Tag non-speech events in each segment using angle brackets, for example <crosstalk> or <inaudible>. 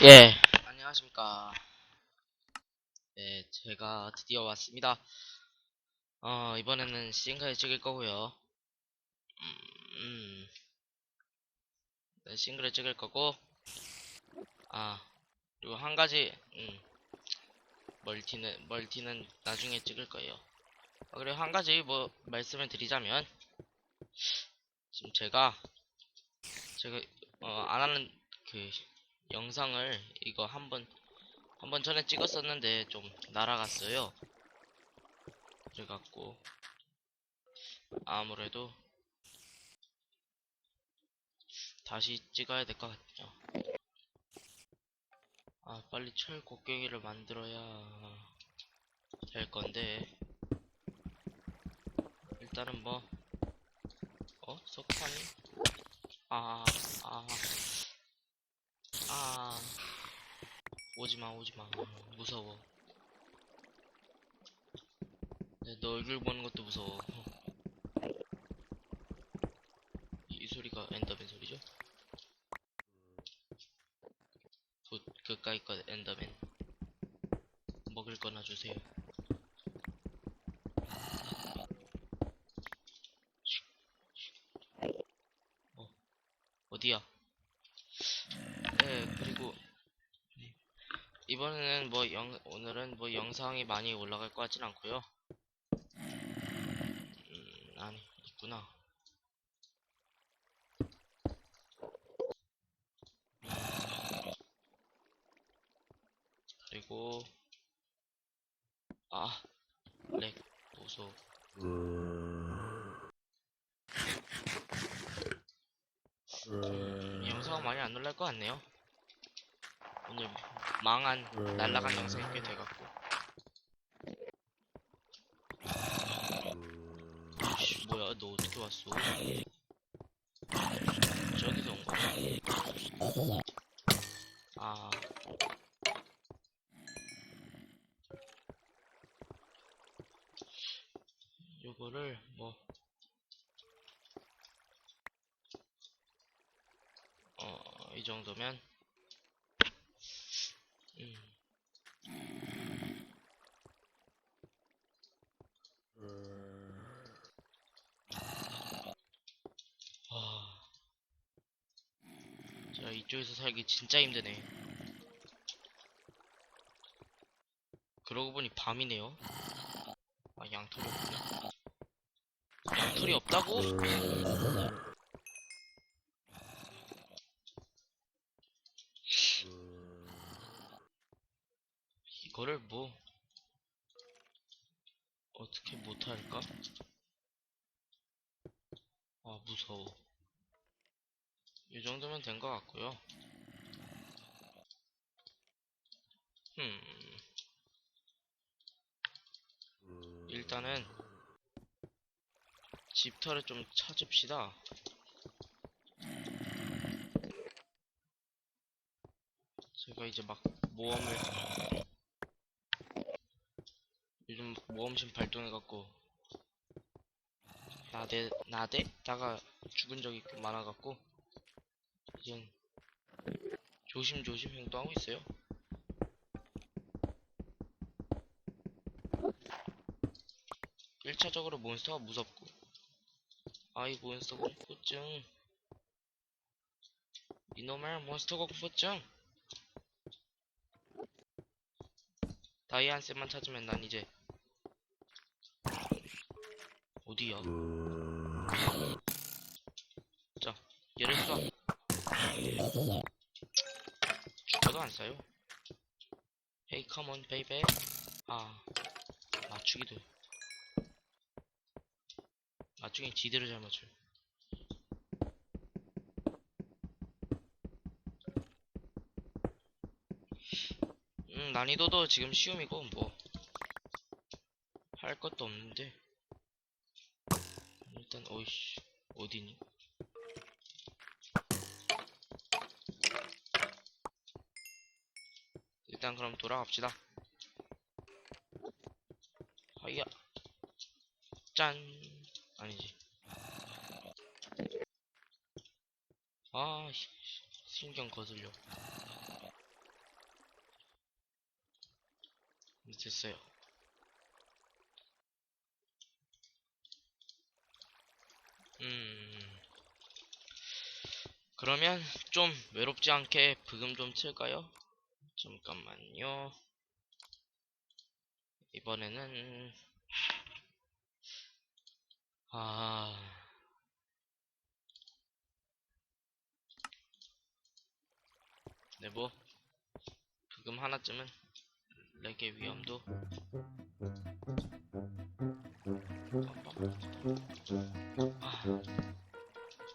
예, 안녕하십니까. 네, 제가 드디어 왔습니다. 어, 이번에는 싱글 찍을 거고요. 음, 음. 네, 싱글을 찍을 거고, 아, 그리고 한 가지, 음, 멀티는, 멀티는 나중에 찍을 거예요. 어, 그리고 한 가지 뭐, 말씀을 드리자면, 지금 제가, 제가, 어, 안 하는, 그, 영상을 이거 한번 한번 전에 찍었었는데 좀 날아갔어요. 그래갖고 아무래도 다시 찍어야 될 것 같죠. 아 빨리 철 곡괭이를 만들어야 될 건데 일단은 뭐 어? 석탄이? 아, 아, 아. 오지마, 오지마. 무서워. 네, 너 얼굴 보는 것도 무서워. 이 소리가 엔더맨 소리죠? 곧 그까이 것 엔더맨. 먹을 거나 주세요. 어, 어디야? 네, 그리고 이번에는 뭐 영, 오늘은 뭐 영상이 많이 올라갈 것 같진 않고요. 음, 아니, 있구나. 그리고 아, 렉 보소. 이 영상은 많이 안 올라갈 것 같네요. 오늘 망한 날라간 영상이 꽤 돼갖고. 씨, 뭐야 너 어떻게 왔어? 저기서 온 거야 아. 요거를 뭐. 어, 이 정도면 음. 와. 제가 이쪽에서 살기 진짜 힘드네. 그러고 보니 밤이네요. 아, 양털이 없구나. 양털이 없다고? 이거를 뭐 어떻게 못할까? 아 무서워 이 정도면 된 것 같고요. 음 일단은 집터를 좀 찾읍시다. 제가 이제 막 모험을 요즘 모험심 발동해갖고 나대 나대다가 죽은 적이 꽤 많아갖고 이젠 조심조심 행동하고 있어요. 일차적으로 몬스터가 무섭고 아이 몬스터 공포증 이놈의 몬스터 공포증 다이안쌤만 찾으면 난 이제 어디야? 자, 얘를 쏴. 죽어도 안 쏴요. 컴온, 베이베. 아, 맞추기도. 맞추긴 지대로 잘 맞춰요. 음, 난이도도 지금 쉬움이고, 뭐. 할 것도 없는데. 일단 어이씨 어디니? 일단 그럼 돌아갑시다. 아야. 짠. 아니지. 아, 신경 거슬려. 됐어요. 음. 그러면 좀 외롭지 않게 브금 좀 칠까요? 잠깐만요. 이번에는 아 네, 뭐 브금 하나쯤은 렉의 위험도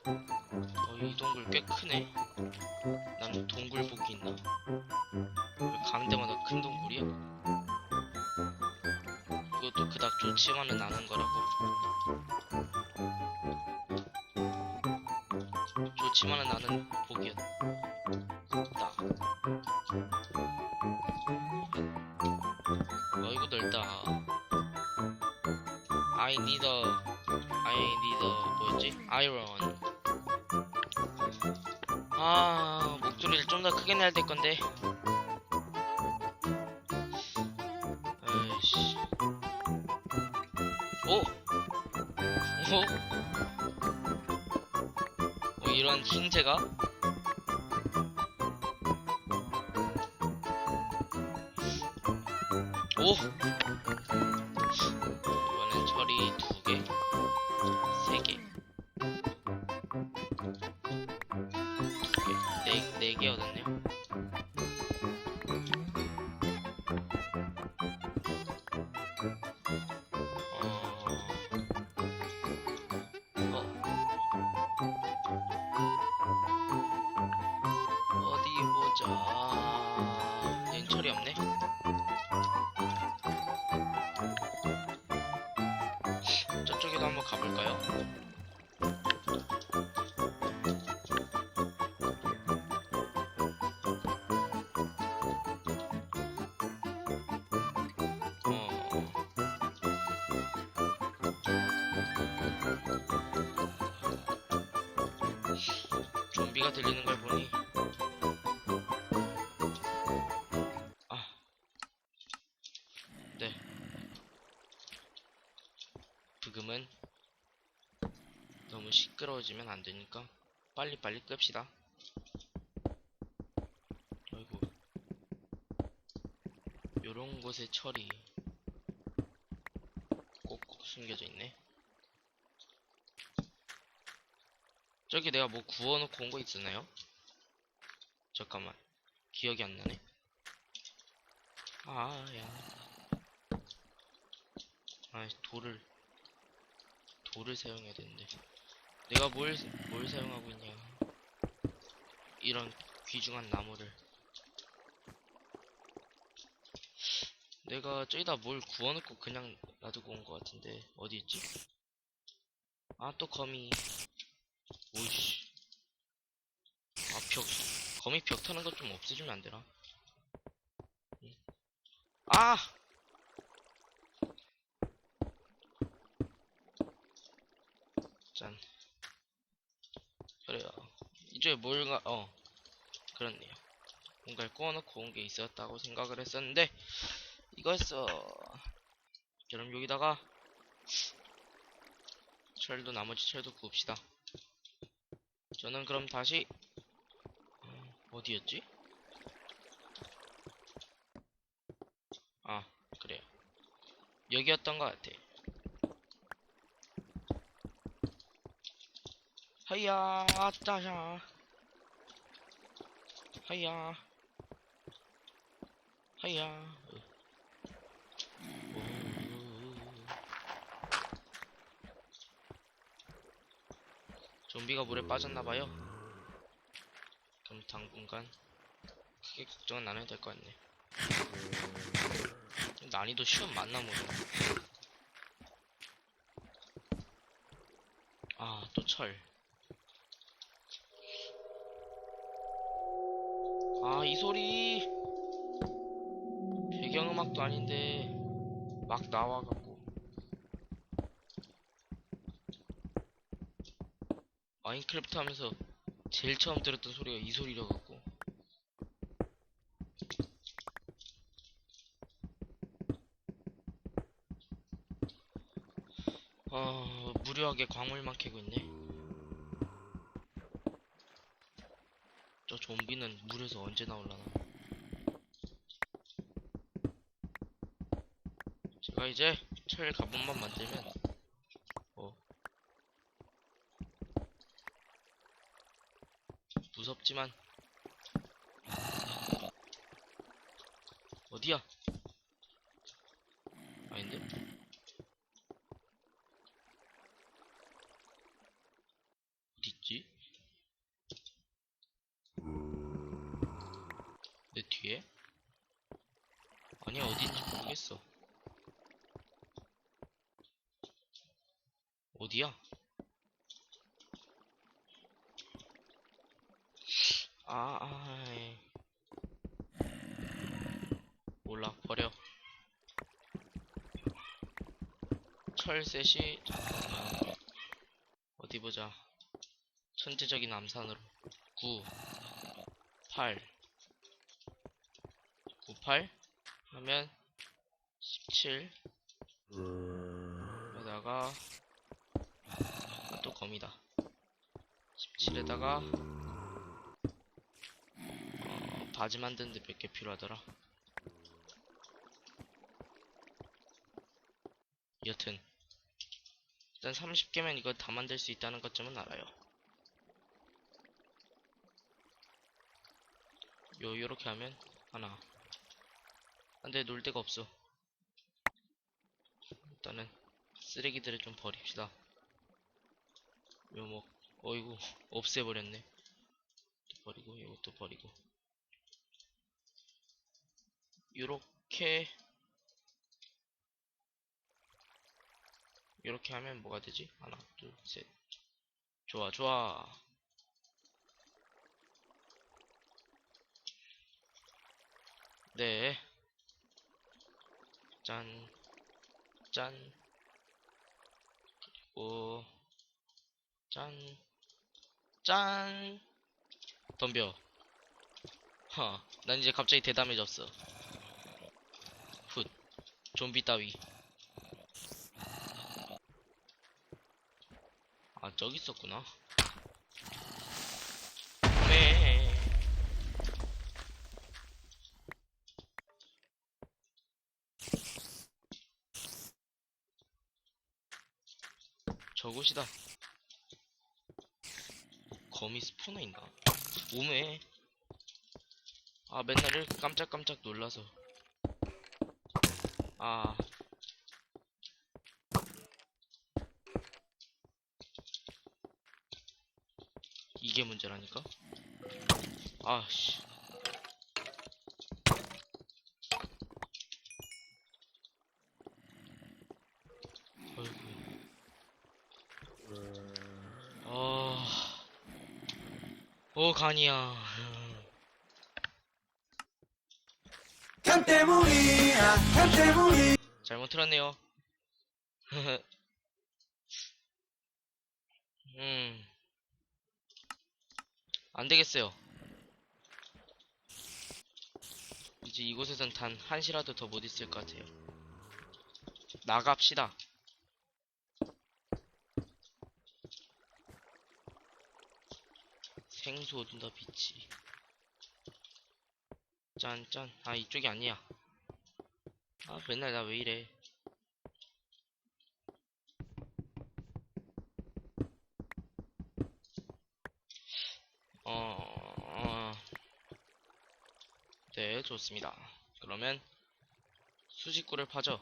아. 어, 이 동굴 꽤 크네. 나는 동굴 복이 있나? 왜 가는 데마다 큰 동굴이야? 그것도 그닥 좋지만은 않은 거라고. 좋지만은 않은 복이었다. 어이구 넓다. I need a, I need a, 뭐였지? Iron. 내야 될 건데. 에이씨. 오! 오! 뭐 이런 흰새가? 오! 좀비가 들리는 걸 보니 아, 네. 부금은 너무 시끄러워지면 안 되니까 빨리빨리 끕시다. 아이고. 요런 곳에 철이 꼭꼭 숨겨져 있네. 저기 내가 뭐 구워놓고 온 거 있었나요? 잠깐만. 기억이 안 나네. 아, 야. 아, 돌을, 돌을 사용해야 되는데. 내가 뭘, 뭘 사용하고 있냐. 이런 귀중한 나무를. 내가 저기다 뭘 구워놓고 그냥 놔두고 온 것 같은데. 어디 있지? 아, 또 거미. 오이씨. 아, 벽, 거미 벽 타는 것 좀 없애주면 안 되나? 응. 아! 짠. 그래요. 이쪽에 뭘가, 어. 그렇네요. 뭔가를 구워놓고 온 게 있었다고 생각을 했었는데, 이거였어. 그럼 여기다가, 철도, 나머지 철도 구웁시다. 저는 그럼 다시 음, 어디였지? 아 그래요. 여기였던 것 같아. 하야 짜샤. 하야. 하야 좀비가 물에 빠졌나봐요. 그럼 당분간 크게 걱정은 안 해도 될 것 같네. 난이도 쉬운 맞나 보네. 아, 또 철. 아, 이 소리. 배경음악도 아닌데, 막 나와갖 마인크래프트 하면서 제일 처음 들었던 소리가 이 소리라 갖고. 어 무료하게 광물만 캐고 있네. 저 좀비는 물에서 언제 나올라나. 제가 이제 철 가본만 만들면 무섭지만, 어디야? 아닌데? 어딨지? 내 뒤에? 아니 어딘지 모르겠어 어디야? 아, 아, 에이. 몰라 버려. 철셋이 잠깐만 어디 보자. 천재적인 암산으로. 9 8 9 8 하면 17 에다가 아, 또 검이다. 17에다가 어, 바지 만드는데 몇 개 필요하더라. 여튼 일단 30개면 이거 다 만들 수 있다는 것쯤은 알아요. 요 요렇게 하면 하나. 안돼 놀 데가 없어. 일단은 쓰레기들을 좀 버립시다. 묘목 어이구 없애버렸네. 또 버리고 이것도 버리고 요렇게 요렇게 하면 뭐가 되지? 하나 둘 셋 좋아 좋아 네. 짠, 짠, 그리고, 짠, 짠, 덤벼. 허, 난 이제 갑자기 대담해졌어. 훗, 좀비 따위. 아, 저기 있었구나. 네. 저곳이다. 거미 스포너 있나? 오메. 아, 맨날 깜짝깜짝 놀라서. 아. 이게 문제라니까? 아, 씨. 어이구. 어, 오, 간이야. 간 때문이야 간 때문이 잘못 틀었네요. <laughs> 음. 안 되겠어요. 이제 이곳에선 단 한시라도 더 못 있을 것 같아요. 나갑시다. 생수 얻은다 비치. 짠짠. 아 이쪽이 아니야. 아 맨날 나 왜 이래. 어, 어, 네, 좋습니다. 그러면 수직구를 파죠.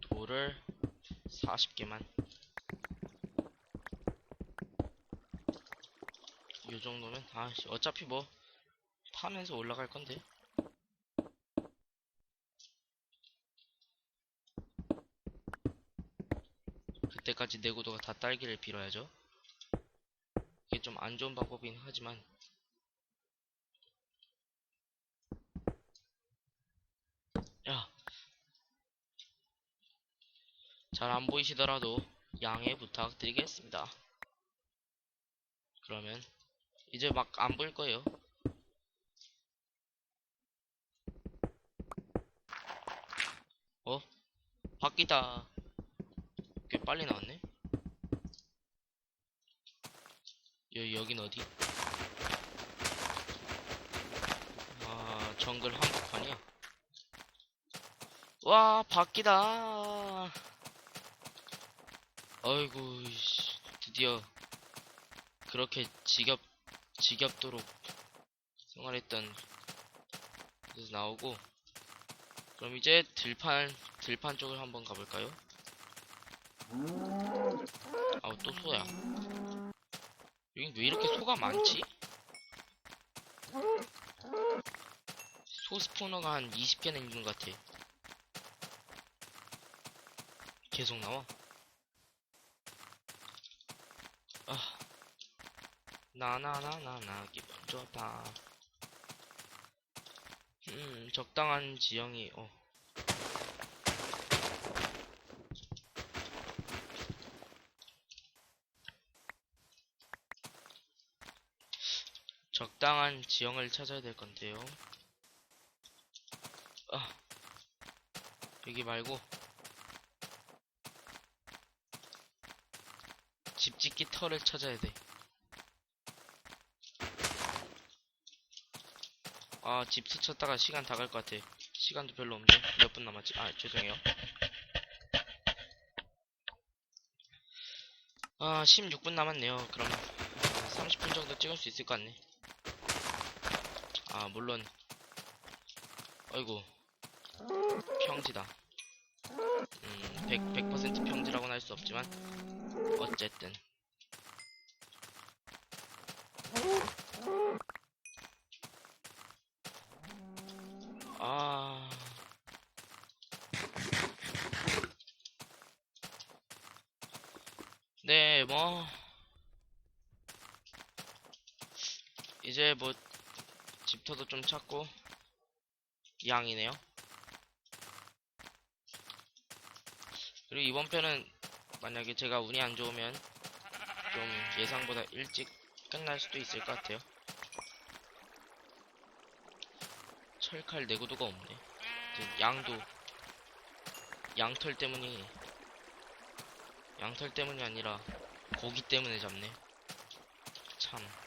돌을 40개만. 요 정도면 아씨 어차피 뭐 파면서 올라갈 건데. 그때까지 내구도가 다 딸기를 빌어야죠. 이게 좀 안 좋은 방법이긴 하지만 야. 잘 안 보이시더라도 양해 부탁드리겠습니다. 그러면 이제 막 안 보일 거예요. 어? 바뀌다. 꽤 빨리 나왔네? 여, 여긴 어디? 아, 정글 한복판이야. 와, 바뀌다. 이씨, 드디어 그렇게 지겹, 지겹도록 생활했던 데서 나오고 그럼 이제 들판 들판 쪽을 한번 가볼까요? 아우 또 소야 여긴 왜 이렇게 소가 많지? 소 스포너가 한 20개는 있는 것 같아 계속 나와 아 나나나나나 기분 좋다 음, 적당한 지형이, 어. 적당한 지형을 찾아야 될 건데요. 아, 여기 말고, 집 짓기 털을 찾아야 돼. 아, 집 스쳤다가 시간 다 갈 것 같아. 시간도 별로 없는데. 몇 분 남았지? 아, 죄송해요. 아, 16분 남았네요. 그럼 30분 정도 찍을 수 있을 것 같네. 아, 물론. 어이구. 평지다. 음, 100, 100% 평지라고는 할 수 없지만. 어쨌든. 아. 네, 뭐. 이제 뭐, 찾고, 양이네요. 그리고 이번 편은, 만약에 제가 운이 안 좋으면, 좀 예상보다 일찍 끝날 수도 있을 것 같아요. 철칼 내구도가 없네. 양도 양털 때문이 양털 때문이 아니라 고기 때문에 잡네. 참.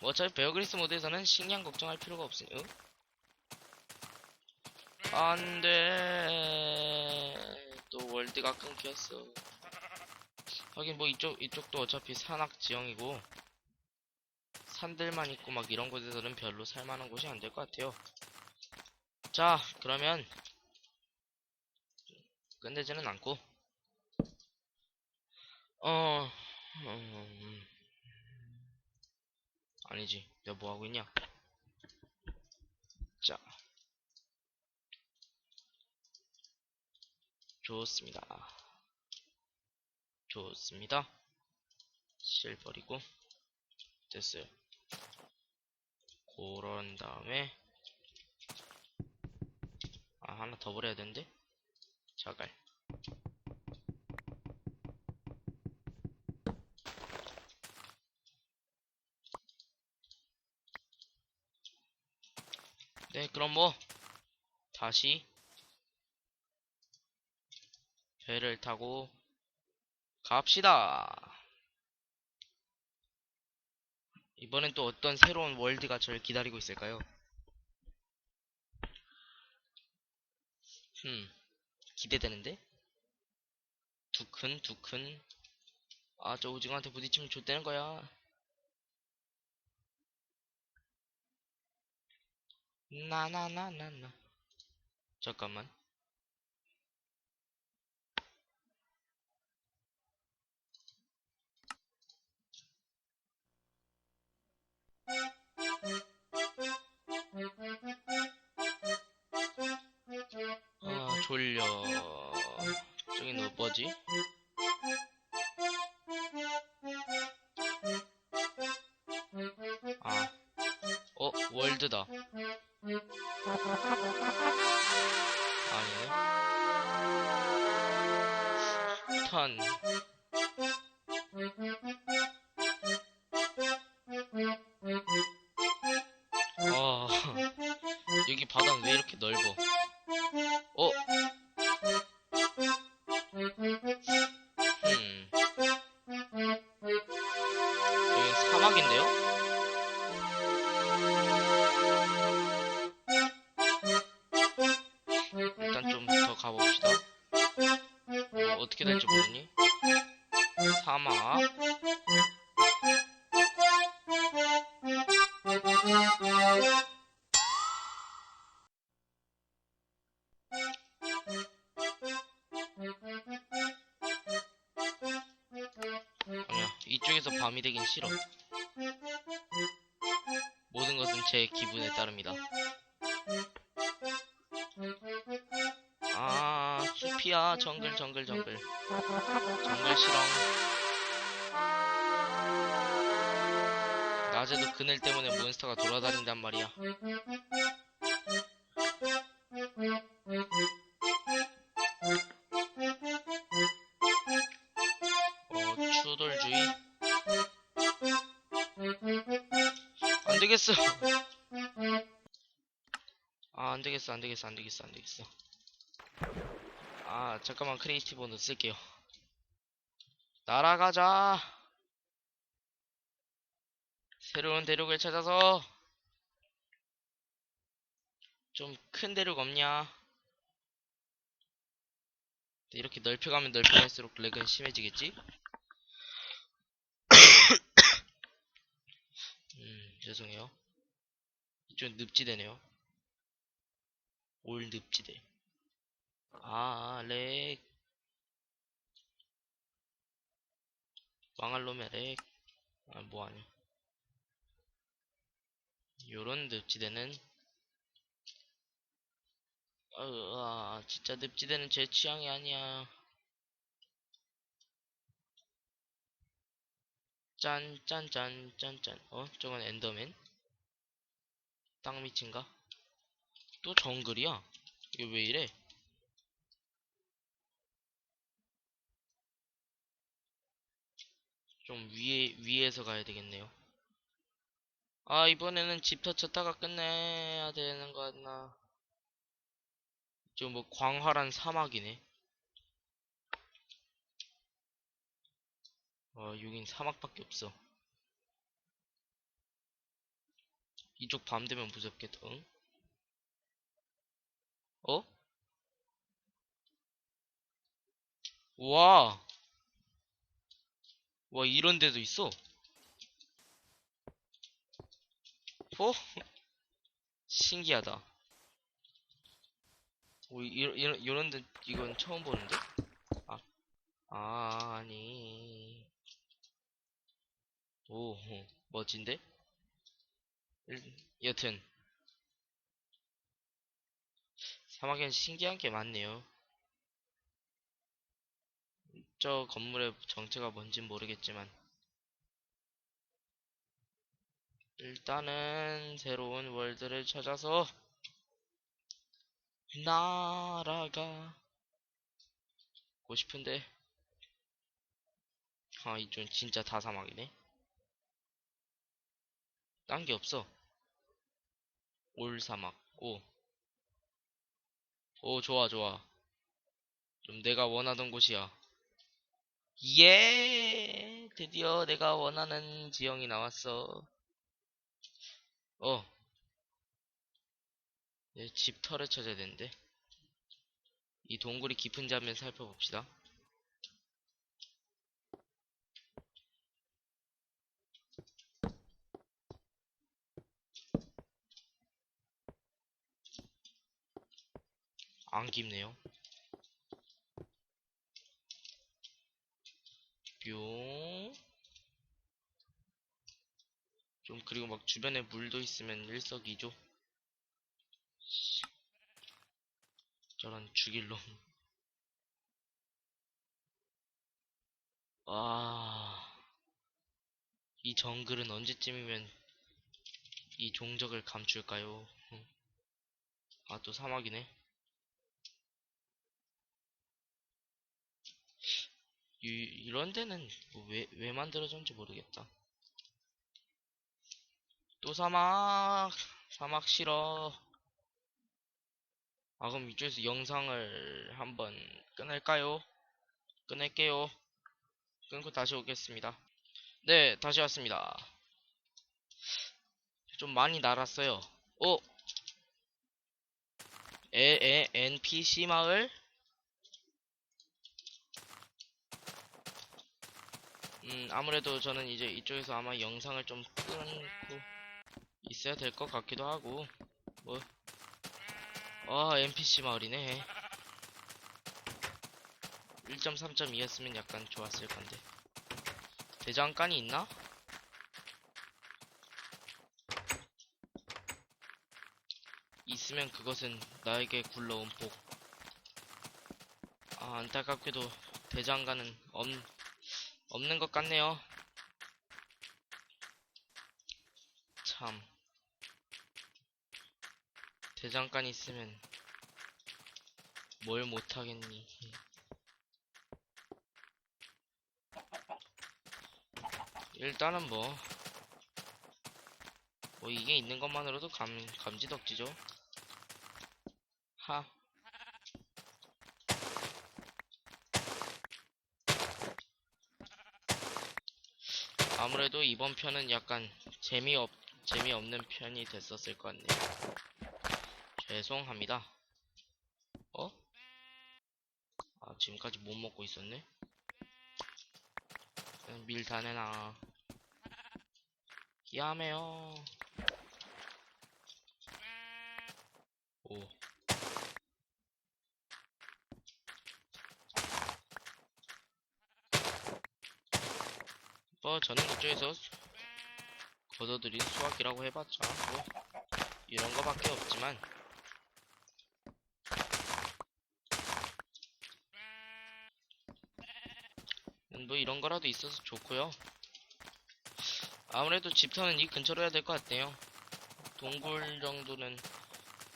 뭐 어차피 베어그리스 모드에서는 식량 걱정할 필요가 없으니. 응? 안돼. 또 월드가 끊겼어. 하긴 뭐 이쪽 이쪽도 어차피 산악 지형이고 산들만 있고 막 이런 곳에서는 별로 살만한 곳이 안 될 것 같아요. 자, 그러면 끝내지는 않고 어 음, 아니지 내가 뭐 하고 있냐? 자, 좋습니다. 좋습니다. 실 버리고 됐어요. 그런 다음에 아 하나 더 버려야 되는데 자갈 네 그럼 뭐 다시 배를 타고 갑시다 이번엔 또 어떤 새로운 월드가 저를 기다리고 있을까요? 흠, 기대되는데? 두큰, 두큰. 아, 저 오징어한테 부딪히면 좆되는 거야. 나나나나나. 잠깐만. 아, 졸려. 저긴 뭐, 뭐지? 아, 어, 월드다. 아니네. 턴. 아, 여기 바닥 왜 이렇게 넓어? 낮에도 그늘 때문에 몬스터가 돌아다닌단 말이야. 어, 추돌주의. 안 되겠어. 아, 안 되겠어, 안 되겠어, 안 되겠어, 안 되겠어. 아, 잠깐만 크리에이티브 모드 쓸게요. 날아가자. 새로운 대륙을 찾아서 좀 큰 대륙 없냐? 이렇게 넓혀가면 넓혀갈수록 렉은 심해지겠지? <coughs> 음, 죄송해요. 이쪽 늪지대네요. 올 늪지대. 아, 렉. 망할 놈의 렉. 아, 뭐하냐. 요런 늪지대는, 아, 아, 진짜 늪지대는 제 취향이 아니야. 짠, 짠, 짠, 짠, 짠. 어? 저건 엔더맨? 땅 밑인가? 또 정글이야? 이게 왜 이래? 좀 위에, 위에서 가야 되겠네요. 아, 이번에는 집 터 쳤다가 끝내야 되는 거 같나. 지금 뭐 광활한 사막이네. 어, 여긴 사막밖에 없어. 이쪽 밤 되면 무섭겠다, 응? 어? 와. 와, 이런 데도 있어. 어? 신기하다. 오, 이런, 이런, 이런 데, 이건 처음 보는데? 아, 아, 아니. 오, 어, 멋진데? 일- 여튼. 사막엔 신기한 게 많네요. 저 건물의 정체가 뭔진 모르겠지만 일단은 새로운 월드를 찾아서 날아가 고 싶은데 아 이쪽은 진짜 다 사막이네 딴 게 없어 올 사막 오 오, 좋아, 좋아. 좀 내가 원하던 곳이야. 예! 드디어 내가 원하는 지형이 나왔어. 어. 내 집터를 찾아야 되는데. 이 동굴이 깊은지 한번 살펴봅시다. 안 깊네요. 뿅. 좀 그리고 막 주변에 물도 있으면 일석이조. 저런 죽일 놈. 와. 이 정글은 언제쯤이면 이 종적을 감출까요? 아, 또 사막이네. 이, 이런 데는 뭐 왜, 왜 만들어졌는지 모르겠다. 또 사막, 사막 싫어. 아, 그럼 이쪽에서 영상을 한번 끊을까요? 끊을게요. 끊고 다시 오겠습니다. 네, 다시 왔습니다. 좀 많이 날았어요. 오! 에, 에, NPC 마을? 음, 아무래도 저는 이제 이쪽에서 아마 영상을 좀 끊고 있어야 될 것 같기도 하고, 뭐. 아, NPC 마을이네. 1.3.2였으면 약간 좋았을 건데. 대장간이 있나? 있으면 그것은 나에게 굴러온 복. 아, 안타깝게도 대장간은 없, 없는 것 같네요. 참. 대장간 있으면 뭘 못하겠니. 일단은 뭐, 뭐 이게 있는 것만으로도 감, 감지덕지죠. 하. 아무래도 이번 편은 약간 재미없, 재미없는 편이 됐었을 것 같네요. 죄송합니다. 어? 아, 지금까지 못 먹고 있었네? 그냥 밀다 내놔. 야매요. 오. 뭐 저는 이쪽에서 수- 걷어들인 수학이라고 해봤자 뭐 이런 거밖에 없지만. 음, 뭐 이런 거라도 있어서 좋고요. 아무래도 집터는 이 근처로 해야 될 것 같네요. 동굴 정도는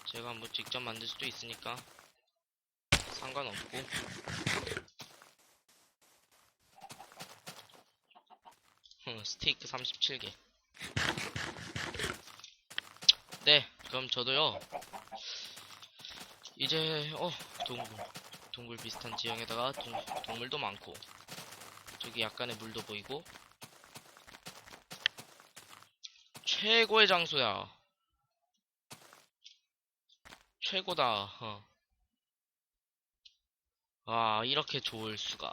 제가 뭐 직접 만들 수도 있으니까 상관없고. 흠, 스테이크 37개 네 그럼 저도요. 이제 어 동굴 동굴 비슷한 지형에다가 동, 동물도 많고 저기 약간의 물도 보이고. 최고의 장소야. 최고다 어. 와 이렇게 좋을 수가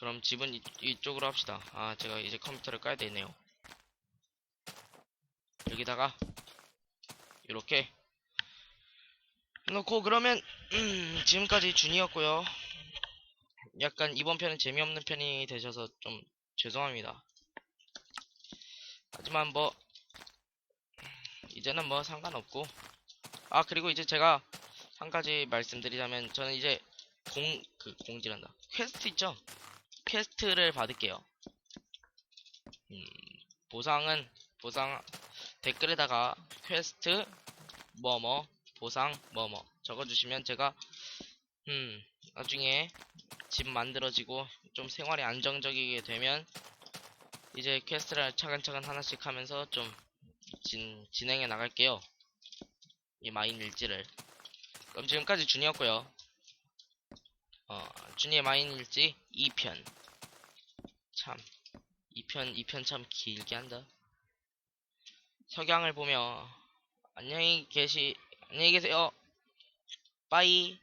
그럼 집은 이, 이쪽으로 합시다. 아 제가 이제 컴퓨터를 까야 되네요. 여기다가 이렇게 놓고 그러면 음, 지금까지 준이었고요. 약간 이번 편은 재미없는 편이 되셔서 좀 죄송합니다. 하지만 뭐 이제는 뭐 상관없고. 아 그리고 이제 제가 한 가지 말씀드리자면 저는 이제 공 그 공지란다. 퀘스트 있죠 퀘스트를 받을게요. 음, 보상은 보상 댓글에다가 퀘스트 뭐뭐 보상 뭐뭐 적어주시면 제가 음 나중에 집 만들어지고 좀 생활이 안정적이게 되면 이제 퀘스트를 차근차근 하나씩 하면서 좀 진, 진행해 나갈게요. 이 마인 일지를. 그럼 지금까지 준이었고요. 어 준이의 마인 일지 2편 참 2편 2편 참 길게 한다. 석양을 보며 안녕히 계시 안녕히 계세요. 빠이